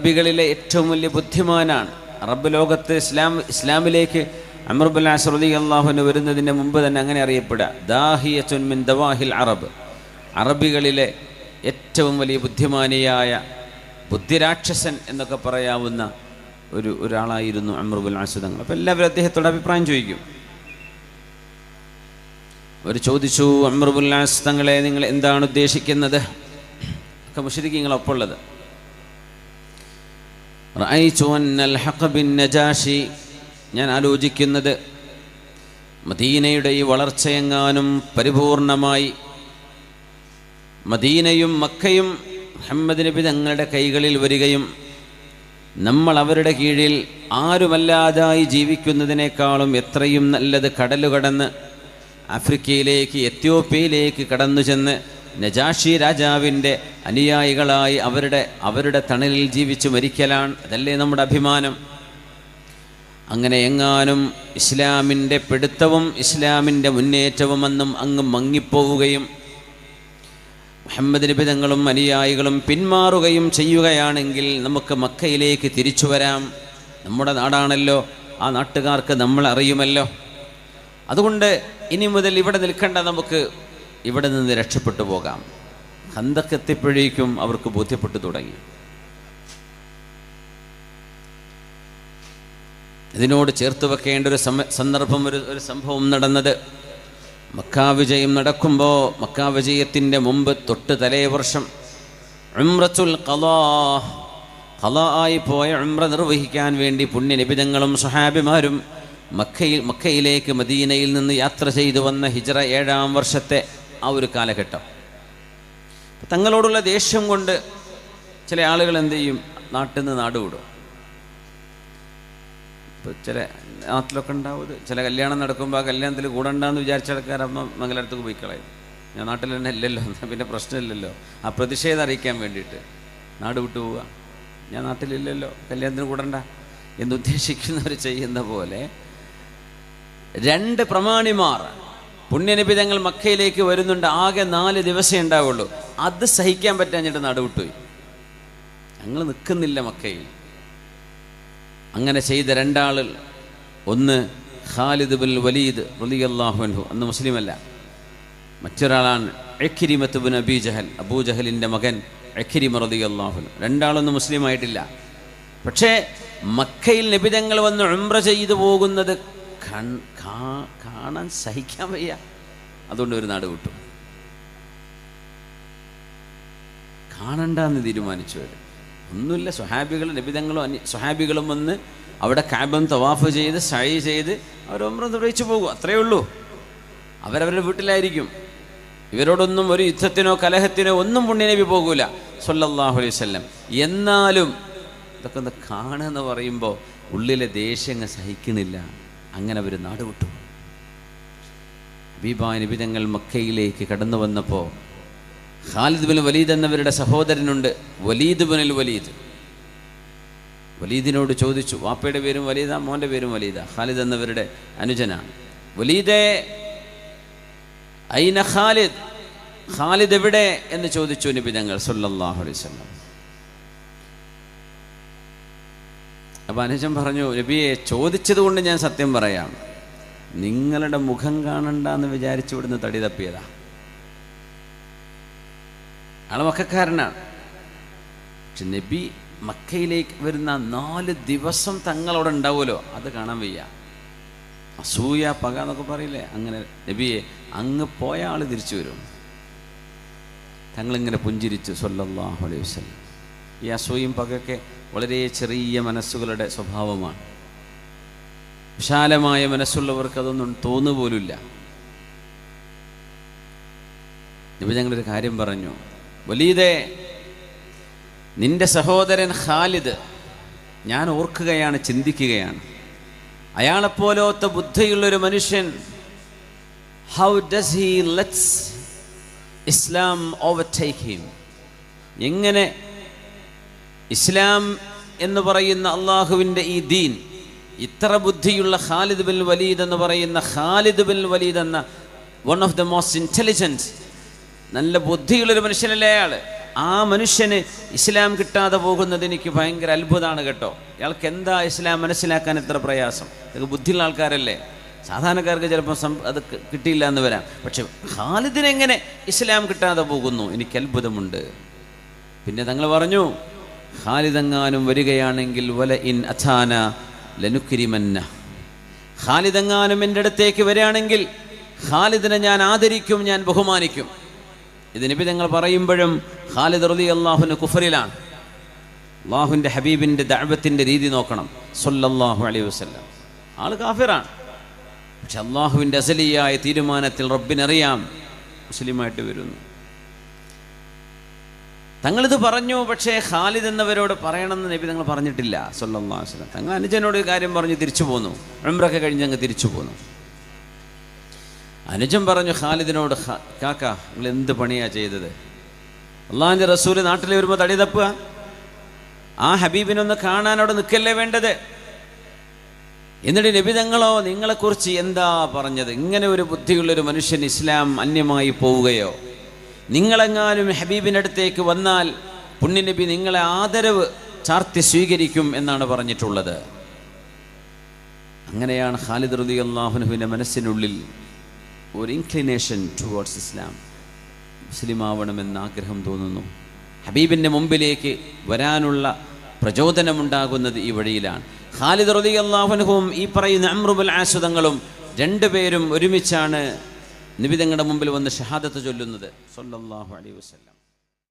അറബികളിലെ ഏറ്റവും വലിയ ബുദ്ധിമാനാണ്. അറബ് ലോകത്ത് ഇസ്ലാം ഇസ്ലാമിലേക്ക് അമർബുൽ അസ്രദി അള്ളാഹുന് വരുന്നതിന് മുമ്പ് തന്നെ അങ്ങനെ അറിയപ്പെടുക. ദാഹിയത്തുൻ മിൻ ദവാഹിൽ അറബ്. അറബികളിലെ ഏറ്റവും വലിയ ബുദ്ധിമാനിയായ ബുദ്ധിരാക്ഷസൻ എന്നൊക്കെ പറയാവുന്ന ഒരു ഒരാളായിരുന്നു അമർബുൽ ആസുദങ്ങൾ അപ്പോൾ എല്ലാവരും അദ്ദേഹത്തോട് അഭിപ്രായം ചോദിക്കും. അവർ ചോദിച്ചു അമർബുൽ ആസ് തങ്ങളെ നിങ്ങൾ എന്താണ് ഉദ്ദേശിക്കുന്നത്? ഒക്കെ മുഷരിക്കങ്ങളൊപ്പം ഉള്ളത് റഅയ്തു അന്നൽ ഹഖ ബിൻ നജാഷി ഞാൻ ആലോചിക്കുന്നത് മദീനയുടെ ഈ വളർച്ചയെങ്ങാനും പരിപൂർണമായി മദീനയും മക്കയും മുഹമ്മദ് നബി തങ്ങളുടെ കൈകളിൽ വരികയും നമ്മൾ അവരുടെ കീഴിൽ ആരുമല്ലാതായി ജീവിക്കുന്നതിനേക്കാളും എത്രയും നല്ലത് കടലുകടന്ന് ആഫ്രിക്കയിലേക്ക് എത്യോപ്യയിലേക്ക് കടന്നു ചെന്ന് നജാഷി രാജാവിന്റെ അനുയായികളായി അവരുടെ അവരുടെ തണലിൽ ജീവിച്ചു മരിക്കലാണ്. അതല്ലേ നമ്മുടെ അഭിമാനം? അങ്ങനെ എങ്ങാനും ഇസ്ലാമിന്റെ പിടുത്തവും ഇസ്ലാമിന്റെ മുന്നേറ്റവും അന്നും അങ്ങ് മങ്ങിപ്പോവുകയും മുഹമ്മദ് നബി തങ്ങളും അനുയായികളും പിന്മാറുകയും ചെയ്യുകയാണെങ്കിൽ നമുക്ക് മക്കയിലേക്ക് തിരിച്ചു വരാം. നമ്മുടെ നാടാണല്ലോ. ആ നാട്ടുകാർക്ക് നമ്മൾ അറിയുമല്ലോ. അതുകൊണ്ട് ഇനി മുതൽ ഇവിടെ നിൽക്കേണ്ട നമുക്ക് ഇവിടെ നിന്ന് രക്ഷപ്പെട്ടു പോകാം. ഹന്തക്കെത്തിപ്പോഴേക്കും അവർക്ക് ബോധ്യപ്പെട്ടു തുടങ്ങി. ഇതിനോട് ചേർത്ത് വെക്കേണ്ട ഒരു സന്ദർഭം ഒരു ഒരു സംഭവം നടന്നത് മക്കാവിജയം നടക്കുമ്പോൾ മക്കാവിജയത്തിന്റെ മുമ്പ് തൊട്ട് തലേ വർഷം ഉംറത്തുൽ കലാ ഖലാ ആയി പോയ ഉംറ നിർവഹിക്കാൻ വേണ്ടി പുണ്യനിബിതങ്ങളും സുഹാബിമാരും മക്കയിൽ മക്കയിലേക്ക് മദീനയിൽ നിന്ന് യാത്ര ചെയ്തു വന്ന ഹിജറ ഏഴാം വർഷത്തെ ആ ഒരു കാലഘട്ടം. തങ്ങളോടുള്ള ദേഷ്യം കൊണ്ട് ചില ആളുകൾ എന്ത് ചെയ്യും? നാട്ടിൽ നിന്ന് നാട് വിടും. ഇപ്പോൾ ചില നാട്ടിലൊക്കെ ഉണ്ടാവും ചില കല്യാണം നടക്കുമ്പോൾ ആ കല്യാണത്തിൽ കൂടണ്ടെന്ന് വിചാരിച്ച ആൾക്കാരമ്മ മംഗലടത്തേക്ക് പോയി കളയും. ഞാൻ നാട്ടിൽ തന്നെ ഇല്ലല്ലോ. പിന്നെ പ്രശ്നമില്ലല്ലോ. ആ പ്രതിഷേധം അറിയിക്കാൻ വേണ്ടിയിട്ട് നാട് വിട്ടു പോവുക. ഞാൻ നാട്ടിലില്ലല്ലോ കല്യാണത്തിന് കൂടണ്ട. എന്നുദ്ദേശിക്കുന്നവർ ചെയ്യുന്ന പോലെ രണ്ട് പ്രമാണിമാർ പുണ്യനബി തങ്ങൾ മക്കയിലേക്ക് വരുന്നുണ്ട് ആകെ നാല് ദിവസമേ ഉണ്ടാവുള്ളൂ. അത് സഹിക്കാൻ പറ്റാഞ്ഞിട്ട് നടുവിട്ടുപോയി ഞങ്ങൾ നിൽക്കുന്നില്ല മക്കയിൽ. അങ്ങനെ ചെയ്ത രണ്ടാളിൽ ഒന്ന് ഖാലിദ് ബിൻ വലീദ് റലിയല്ലാഹുൻഹു അന്ന് മുസ്ലിമല്ല. മറ്റൊരാളാണ് Ikrimah bin Abi Jahl Abu ജഹലിന്റെ മകൻ എഖിരിമ റലിയല്ലാഹുൻ രണ്ടാളൊന്നും മുസ്ലിമായിട്ടില്ല. പക്ഷേ മക്കയിൽ നിബിതങ്ങൾ വന്ന് ഉംറ ചെയ്തു പോകുന്നത് കാണാൻ സഹിക്കാൻ വയ്യ. അതുകൊണ്ട് ഒരു നാട് വിട്ടു. കാണണ്ടെന്ന് തീരുമാനിച്ചു അവർ ഒന്നുമില്ല സ്വഹാബികളും നിബിതങ്ങളും അന്യ സ്വഹാബികളും വന്ന് അവിടെ കാബം തവാഫ് ചെയ്ത് സൈ ചെയ്ത് അവർ ഒമ്ര നിർവഹിച്ചു പോകും. അത്രയേ ഉള്ളൂ. അവരവരുടെ വീട്ടിലായിരിക്കും. ഇവരോടൊന്നും ഒരു യുദ്ധത്തിനോ കലഹത്തിനോ ഒന്നും പുണ്യനബി പോകൂല. സൊല്ലാഹു അലൈഹി വസല്ലം. എന്നാലും ഇതൊക്കെ ഒന്ന് കാണുക എന്ന് പറയുമ്പോൾ ഉള്ളിലെ ദേഷ്യങ്ങ് സഹിക്കണില്ല അങ്ങനെ അവർ നാട് വിട്ടു. ഹബീബായ മക്കയിലേക്ക് കടന്നു വന്നപ്പോൾ ഖാലിദ് ബിൻ വലീദ് എന്നവരുടെ സഹോദരനുണ്ട് വലീദ് ബിനുൽ വലീദ്. വലീദിനോട് ചോദിച്ചു വാപ്പയുടെ പേരും വലീദ മോന്റെ പേരും വലീദ? ഖാലിദ് എന്നവരുടെ അനുജനാണ് വലീദേ ഐന ഖാലിദ്? ഖാലിദ് എവിടെ? എന്ന് ചോദിച്ചു നിബിതങ്ങൾ സല്ലാഹു സല്ലല്ലാഹു അലൈഹി വസല്ലം അപ്പോൾ അനുജൻ പറഞ്ഞു നബിയെ ചോദിച്ചതുകൊണ്ട് ഞാൻ സത്യം പറയാം. നിങ്ങളുടെ മുഖം കാണണ്ട എന്ന് വിചാരിച്ചു ഇവിടുന്ന് തടി തപ്പിയതാ. ആൾ മക്കാരനാണ്. പക്ഷെ നബി മക്കയിലേക്ക് വരുന്ന നാല് ദിവസം തങ്ങളവിടെ ഉണ്ടാവുമല്ലോ അത് കാണാൻ വയ്യ. അസൂയ പക എന്നൊക്കെ പറയില്ലേ? അങ്ങനെ നബിയെ അങ്ങ് പോയ ആൾ തിരിച്ചു വരും. തങ്ങളിങ്ങനെ പുഞ്ചിരിച്ചു സല്ലല്ലാഹു അലൈഹി വസല്ലം. ഈ അസൂയും പകയൊക്കെ വളരെ ചെറിയ മനസ്സുകളുടെ സ്വഭാവമാണ്. വിശാലമായ മനസ്സുള്ളവർക്ക് അതൊന്നും തോന്നുപോലുമില്ല ഇപ്പൊ ഞങ്ങളൊരു കാര്യം പറഞ്ഞു. വലീദേ നിന്റെ സഹോദരൻ ഖാലിദ് ഞാൻ ഓർക്കുകയാണ് ചിന്തിക്കുകയാണ്. അയാളെപ്പോലത്തെ ബുദ്ധിയുള്ളൊരു മനുഷ്യൻ how does he lets Islam overtake him എങ്ങനെ ഇസ്ലാം എന്ന് പറയുന്ന അള്ളാഹുവിന്റെ ഈ ദീൻ ഇത്ര ബുദ്ധിയുള്ള ഖാലിദ് ബിൻ വലീദ് എന്ന് പറയുന്ന ഖാലിദ് ബിൻ വലീദ് എന്ന one of the most intelligence നല്ല ബുദ്ധിയുള്ളൊരു മനുഷ്യനല്ലേ അയാൾ ആ മനുഷ്യന് ഇസ്ലാം കിട്ടാതെ പോകുന്നത് എനിക്ക് ഭയങ്കര അത്ഭുതമാണ് കേട്ടോ. ഇയാൾക്ക് എന്താ ഇസ്ലാം മനസ്സിലാക്കാൻ ഇത്ര പ്രയാസം? ഇതൊക്കെ ബുദ്ധിയുള്ള ആൾക്കാരല്ലേ? സാധാരണക്കാർക്ക് ചിലപ്പോൾ അത് കിട്ടിയില്ല എന്ന് വരാം. പക്ഷെ ഖാലിദിനെങ്ങനെ ഇസ്ലാം കിട്ടാതെ പോകുന്നു? എനിക്ക് അത്ഭുതമുണ്ട്. പിന്നെ തങ്ങൾ പറഞ്ഞു ഖാലിദെങ്ങാനും വരികയാണെങ്കിൽ വല ഇൻ അഥാന ലനുക്കിരിമന്ന. ഖാലിദെങ്ങാനും എന്റെ അടുത്തേക്ക് വരികയാണെങ്കിൽ ഖാലിദിനെ ഞാൻ ആദരിക്കും ഞാൻ ബഹുമാനിക്കും. ഇത് നബി തങ്ങൾ പറയുമ്പോഴും ഖാലിദ് റലി അള്ളാഹുന് കുഫറിലാണ്. അള്ളാഹുവിന്റെ ഹബീബിന്റെ ദഅവത്തിന്റെ രീതി നോക്കണം. സൊല്ലാഹു അലൈഹി വസല്ലം. ആൾ കാഫിറാണ്. പക്ഷെ അള്ളാഹുവിന്റെ അസലിയായ തീരുമാനത്തിൽ റബ്ബിനറിയാം. മുസ്ലിമായിട്ട് വരുന്നു. തങ്ങളിത് പറഞ്ഞു പക്ഷേ ഖാലിദ് എന്നവരോട് പറയണമെന്ന് നബി തങ്ങൾ പറഞ്ഞിട്ടില്ല വസല്ലം. തങ്ങൾ അനുജനോട് കാര്യം പറഞ്ഞ് തിരിച്ചു പോന്നു. ഉംറയൊക്കെ കഴിഞ്ഞ് അങ്ങ് തിരിച്ചു പോന്നു. അനുജൻ പറഞ്ഞു ഖാലിദിനോട് "ഖ- കാക്ക നിങ്ങൾ എന്ത് പണിയാ ചെയ്തത്? അള്ളാഹിന്റെ റസൂൽ നാട്ടിൽ വരുമ്പോൾ തടി തപ്പുക. ആ ഹബീബിനൊന്ന് കാണാൻ അവിടെ നിൽക്കല്ലേ വേണ്ടത്? എന്നിട്ട് നബിതങ്ങളോ നിങ്ങളെക്കുറിച്ച് എന്താ പറഞ്ഞത്? ഇങ്ങനെ ഒരു ബുദ്ധിയുള്ളൊരു മനുഷ്യൻ ഇസ്ലാം അന്യമായി പോവുകയോ? നിങ്ങളെങ്ങാനും ഹബീബിന്റെ അടുത്തേക്ക് വന്നാൽ പുണ്യനബി നിങ്ങളെ ആദരവ് ചാർത്തി സ്വീകരിക്കും എന്നാണ് പറഞ്ഞിട്ടുള്ളത്. അങ്ങനെയാണ് ഖാലിദ് റതി അള്ളാഹുനുവിന്റെ മനസ്സിനുള്ളിൽ ഒരു ഇൻക്ലിനേഷൻ ടുവേർഡ്സ് ഇസ്ലാം. മുസ്ലിം ആവണമെന്ന് ആഗ്രഹം തോന്നുന്നു. ഹബീബിന്റെ മുമ്പിലേക്ക് വരാനുള്ള പ്രചോദനമുണ്ടാകുന്നത് ഈ വഴിയിലാണ്. ഖാലിദ് റതി അള്ളാഹുനുഹും ഈ പറയുന്ന അമ്രുബൽ ആസുതങ്ങളും രണ്ടുപേരും ഒരുമിച്ചാണ് നിബിതങ്ങളുടെ മുമ്പിൽ വന്ന് ഷഹാദത്ത് ചൊല്ലുന്നത് സൊല്ലാഹു അലൈ വസല്ലം.